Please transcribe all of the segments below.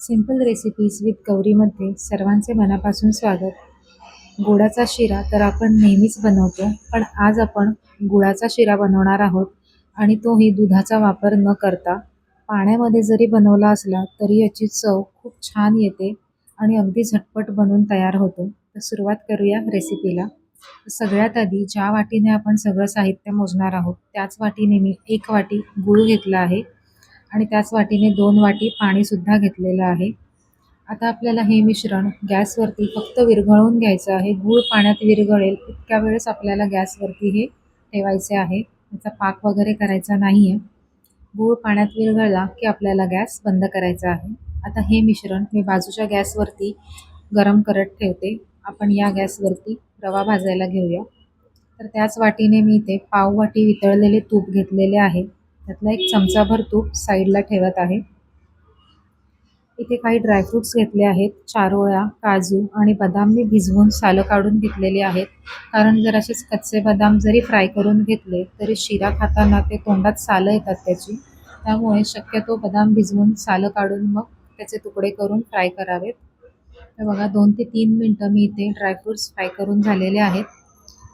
Simple recipes with गौरीमध्ये सर्वांचे मनापासून स्वागत. गुळाचा शिरा तर आपण नेहमीच बनवतो पण आज आपण गुळाचा शिरा बनवणार आहोत आणि तोही दुधाचा वापर न करता. पाण्यामध्ये जरी बनवला असला तरी याची चव खूप छान येते आणि अगदी झटपट बनून तयार होतो. तर सुरुवात करूया रेसिपीला सगळ्यात आधी ज्या वाटीने आपण सगळं साहित्य मोजणार आहोत त्याच वाटीने मी एक वाटी गूळ घेतला आहे. आणि त्याच वाटीने दोन वाटी पाणीसुद्धा घेतलेलं आहे. आता आपल्याला हे मिश्रण गॅसवरती फक्त विरघळवून घ्यायचं आहे. गूळ पाण्यात विरघळेल इतक्या वेळेस आपल्याला गॅसवरती हे ठेवायचे आहे. त्याचा पाक वगैरे करायचा नाही आहे गूळ पाण्यात विरघळला की आपल्याला गॅस बंद करायचा आहे. आता हे मिश्रण मी बाजूच्या गॅसवरती गरम करत ठेवते. आपण या गॅसवरती रवा भाजायला घेऊया. तर त्याच वाटीने मी इथे पाव वाटी वितळलेले तूप घेतलेले आहे. त्यातला एक चमचाभर तूप साईडला ठेवत आहे. इथे काही ड्रायफ्रुट्स घेतले आहेत चारोळ्या काजू आणि बदाम मी भिजवून सालं काढून घेतलेले आहेत. कारण जर असेच कच्चे बदाम जरी फ्राय करून घेतले तरी शिरा खाताना ते तोंडात सालं येतात त्याची. त्यामुळे शक्यतो बदाम भिजवून सालं काढून मग त्याचे तुकडे करून फ्राय करावेत. तर बघा दोन ते तीन मिनटं मी इथे ड्रायफ्रुट्स फ्राय करून झालेले आहेत.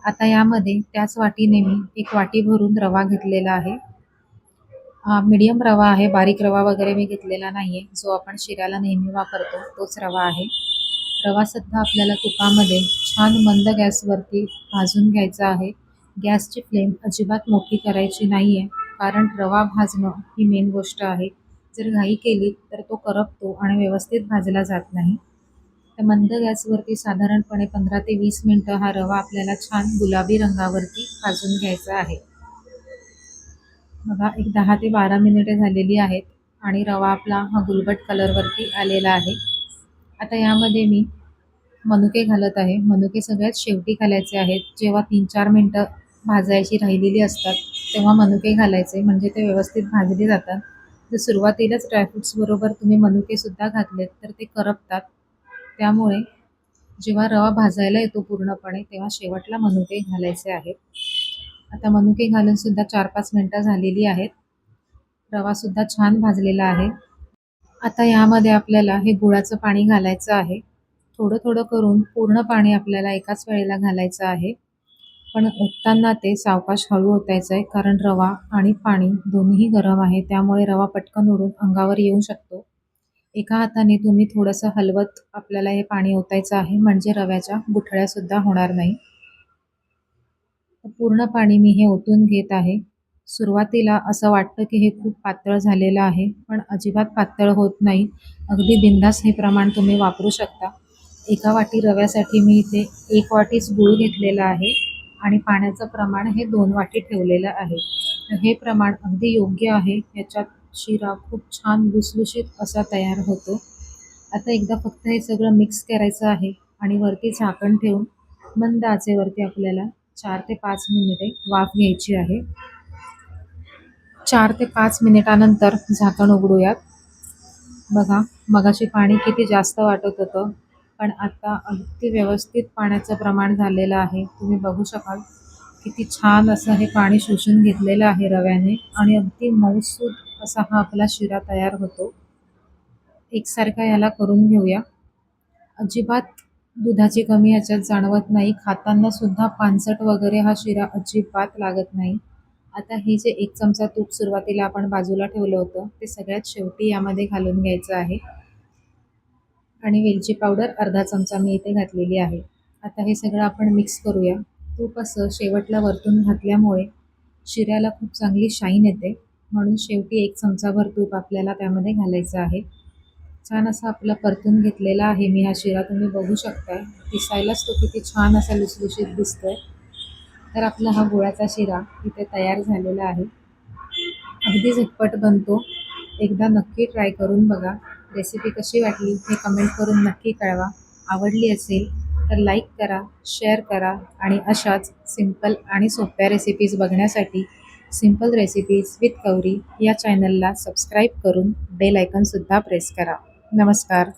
आता यामध्ये त्याच वाटीने मी एक वाटी भरून रवा घेतलेला आहे. हा मीडियम रवा आहे बारीक रवा वगैरे मी घेतलेला नाही आहे जो आपण शिऱ्याला नेहमी वापरतो तोच रवा आहे. रवा सध्या आपल्याला तुपामध्ये छान मंद गॅसवरती भाजून घ्यायचा आहे. गॅसची फ्लेम अजिबात मोठी करायची नाही आहे कारण रवा भाजणं ही मेन गोष्ट आहे. जर घाई केली तर तो करपतो आणि व्यवस्थित भाजला जात नाही. तर मंद गॅसवरती साधारणपणे पंधरा ते वीस मिनटं हा रवा आपल्याला छान गुलाबी रंगावरती भाजून घ्यायचा आहे. बघा एक दहा ते बारा मिनिटे झालेली आहेत आणि रवा आपला हा गुलबट कलरवरती आलेला आहे. आता यामध्ये मी मनुके घालत आहे. मनुके सगळ्यात शेवटी घालायचे आहेत. जेव्हा तीन चार मिनटं भाजायची राहिलेली असतात तेव्हा मनुके घालायचे. म्हणजे ते व्यवस्थित भाजले जातात. जर सुरुवातीलाच ड्रायफ्रुट्सबरोबर तुम्ही मनुकेसुद्धा घातलेत तर ते करपतात. त्यामुळे जेव्हा रवा भाजायला येतो पूर्णपणे तेव्हा शेवटला मनुके घालायचे आहेत. आता मनुके घालून सुद्धा चार पाच मिनटं झालेली आहेत. रवा सुद्धा छान भाजलेला आहे. आता यामध्ये आपल्याला हे गुळाचं पाणी घालायचं आहे. थोडं थोडं करून पूर्ण पाणी आपल्याला एकाच वेळेला घालायचं आहे. पण ओतताना ते सावकाश हळू ओतायचं आहे कारण रवा आणि पाणी दोन्हीही गरम आहे. त्यामुळे रवा पटकन उडून अंगावर येऊ शकतो. एका हाताने तुम्ही थोडंसं हलवत आपल्याला हे पाणी ओतायचं आहे. म्हणजे रव्याच्या गुठळ्यासुद्धा होणार नाही. पूर्ण पाणी मी हे ओतून घेत आहे. सुरुवातीला असं वाटतं की हे खूप पातळ झालेलं आहे पण अजिबात पातळ होत नाही. अगदी बिंदास हे प्रमाण तुम्ही वापरू शकता. एका वाटी रव्यासाठी मी इथे एक वाटीच गूळ घेतलेला आहे आणि पाण्याचं प्रमाण हे दोन वाटी ठेवलेलं आहे. तर हे प्रमाण अगदी योग्य आहे. याच्यात शिरा खूप छान लुसलुशीत असा तयार होतो. आता एकदा फक्त हे सगळं मिक्स करायचं आहे आणि वरती झाकण ठेवून मंद आचेवरती आपल्याला चार ते पाच मिनिटे वाफ घ्यायची आहे. चार ते पाच मिनिटानंतर झाकण उघडूयात. बघा मगाशी पाणी किती जास्त वाटत होतं पण आता अगदी व्यवस्थित पाण्याचं प्रमाण झालेलं आहे. तुम्ही बघू शकाल किती छान असं हे पाणी शोषून घेतलेलं आहे रव्याने आणि अगदी मऊसूद असा हा आपला शिरा तयार होतो. एकसारखा याला करून घेऊया. अजिबात दुधाची कमी याच्यात जाणवत नाही. खाताना सुद्धा पानसट वगैरे हा शिरा अजिबात लागत नाही. आता हे जे एक चमचा तूप सुरुवातीला आपण बाजूला ठेवलं होतं ते सगळ्यात शेवटी यामध्ये घालून घ्यायचं आहे. आणि वेलची पावडर अर्धा चमचा मी इथे घातलेली आहे. आता हे सगळं आपण मिक्स करूया. तूप असं शेवटला वरतून घातल्यामुळे शिऱ्याला खूप चांगली शाईन येते. म्हणून शेवटी एक चमचाभर तूप आपल्याला त्यामध्ये घालायचं आहे. छान असा आपला परतून घेतलेला आहे मी हा शिरा तुम्ही बघू शकताय. दिसायलाच तो किती छान असा लुसलुशीत दिसतोय. तर आपला हा गुळाचा शिरा इथे तयार झालेला आहे. अगदी झटपट बनतो. एकदा नक्की ट्राय करून बघा. रेसिपी कशी वाटली हे कमेंट करून नक्की कळवा. आवडली असेल तर लाईक करा शेअर करा आणि अशाच सिंपल आणि सोप्या रेसिपीज बघण्यासाठी सिंपल रेसिपीज विथ कवरी या चॅनलला सबस्क्राईब करून बेल आयकनसुद्धा प्रेस करा. नमस्कार.